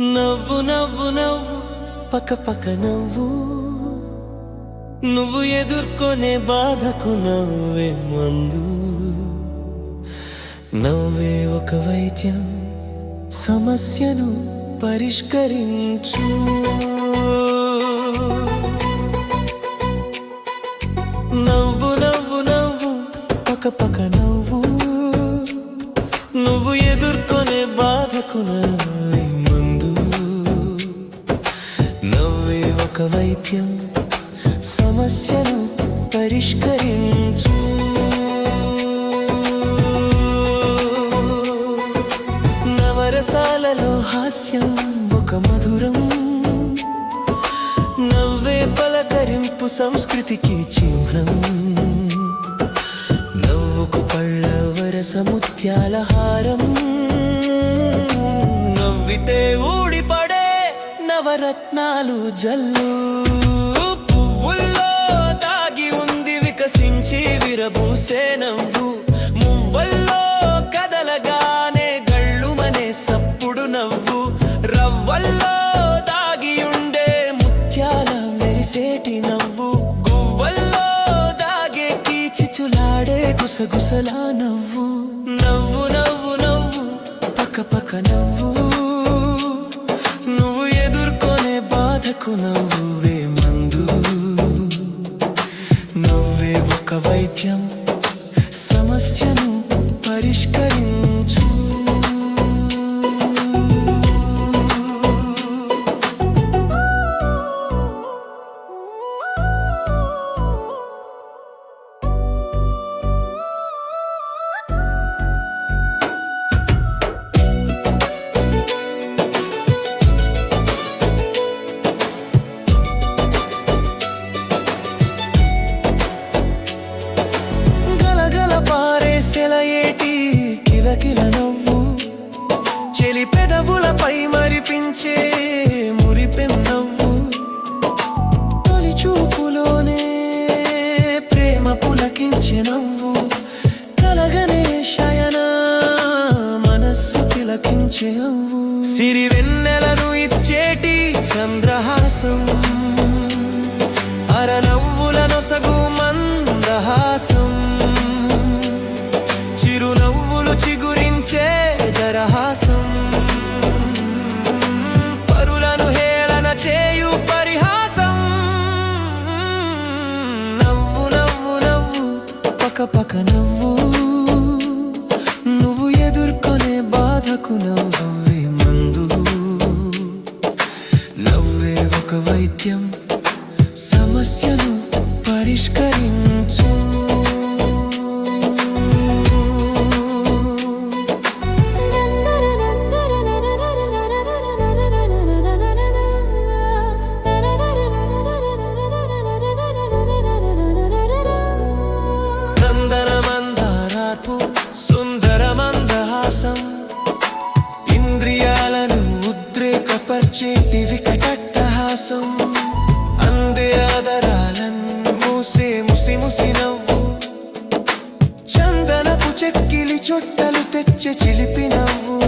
నవ్వు నవ్వు నవ్వు పక్క పక్క నవ్వు. నువ్వు ఎదుర్కొనే బాధకు నవ్వే మందు. నవ్వే ఒక వైద్యం సమస్యను పరిష్కరించు. నవ్వు నవ్వు నవ్వు పక్క పక్క నవ్వు. నువ్వు ఎదుర్కొనే బాధకు నవ్వే ఒక వైద్యం సమస్యను పరిష్కరించు. నవరసాలలో హాస్యం ఒక మధురం. నవ్వే పలకరింపు సంస్కృతికి చిహ్నం. నవ్వుకు పళ్ళ వరస ముత్యాల హారం. నవ్వితే ఊడిపడే నవరత్నాలు జల్లు. పువ్వుల్లో దాగి ఉంది వికసించి విరబూసే నవ్వు. మువ్వల్లో కదలగానే గళ్ళుమనే సప్పుడు నవ్వు. రవ్వల్లో దాగి ఉండే ముత్యాల మెరిసేటి నవ్వు. గువ్వల్లో దాగే కీచిచులాడే గుసగుసలా నవ్వు నవ్వు. వైద్యం సమస్యను పరిష్కరి పై మరిపించే మురిపెన్నవ్వు. తొలి చూపులోనే ప్రేమ పులకించే నవ్వు. కలగనే శయన మనస్సు తిలకించే అవ్వు. సిరి వెన్నెలను ఇచ్చేటి చంద్రహాసం. అరనవ్వుల నొసగు మందహాసం. పక నవ్వు నువ్వు ఎదుర్కొనే బాధకు నవ్వే మందు. నవ్వే ఒక వైద్యం సమస్యను పరిష్కరించు. ఉద్రేకపరిచేటి వికటట్టహాసం అందే ఆదరాలన్ మూసే ముసి ముసి నవ్వు. చందనపు చెక్కిలి చుట్టలు తెచ్చి చిలిపి నవ్వు.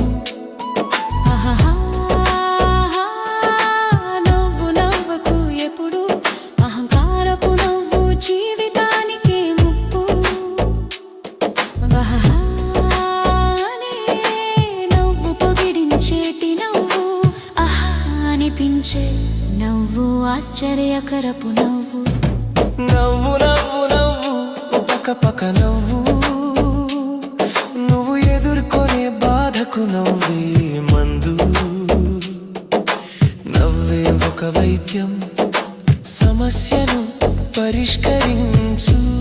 ఆశ్చర్యకరపు నవ్వు. నవ్వు నవ్వు నవ్వు పక్క పక్క నవ్వు. నువ్వు ఎదుర్కొనే బాధకు నవ్వే మందు. నవ్వే ఒక వైద్యం సమస్యను పరిష్కరించు.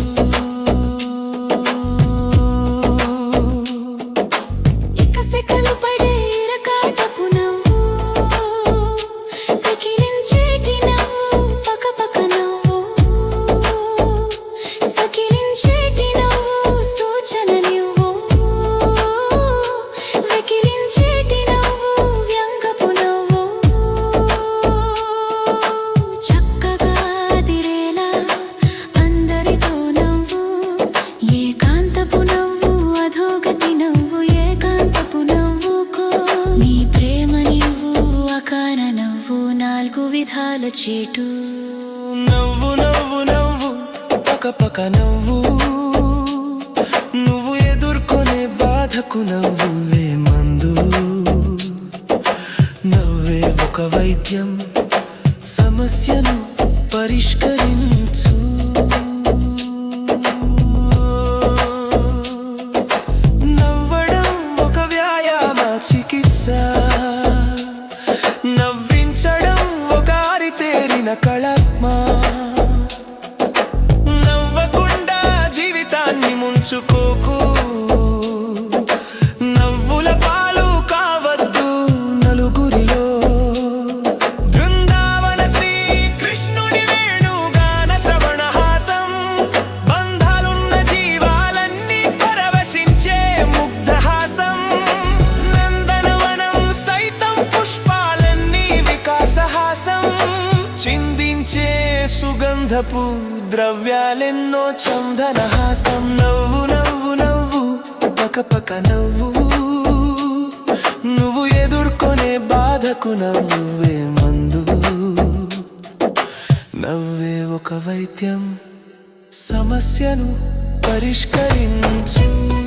కాంతపు నవ్వు నవ్వు ప్రేమ అకార నవ్వు నవ్వు నవ్వు నవ్వు పక పక నవ్వు. నువ్వు ఎదుర్కొనే బాధకు నవ్వువే మందు. నవ్వే ఒక వైద్యం సమస్యను పరిష్కరించు. The color సుగంధపు ద్రవ్యాలెన్నో చందనహాసం నవ్వు నవ్వు నవ్వు పక పక నవ్వు. నువ్వు ఎదుర్కొనే బాధకు నవ్వే మందు. నవ్వే ఒక వైద్యం సమస్యను పరిష్కరించు.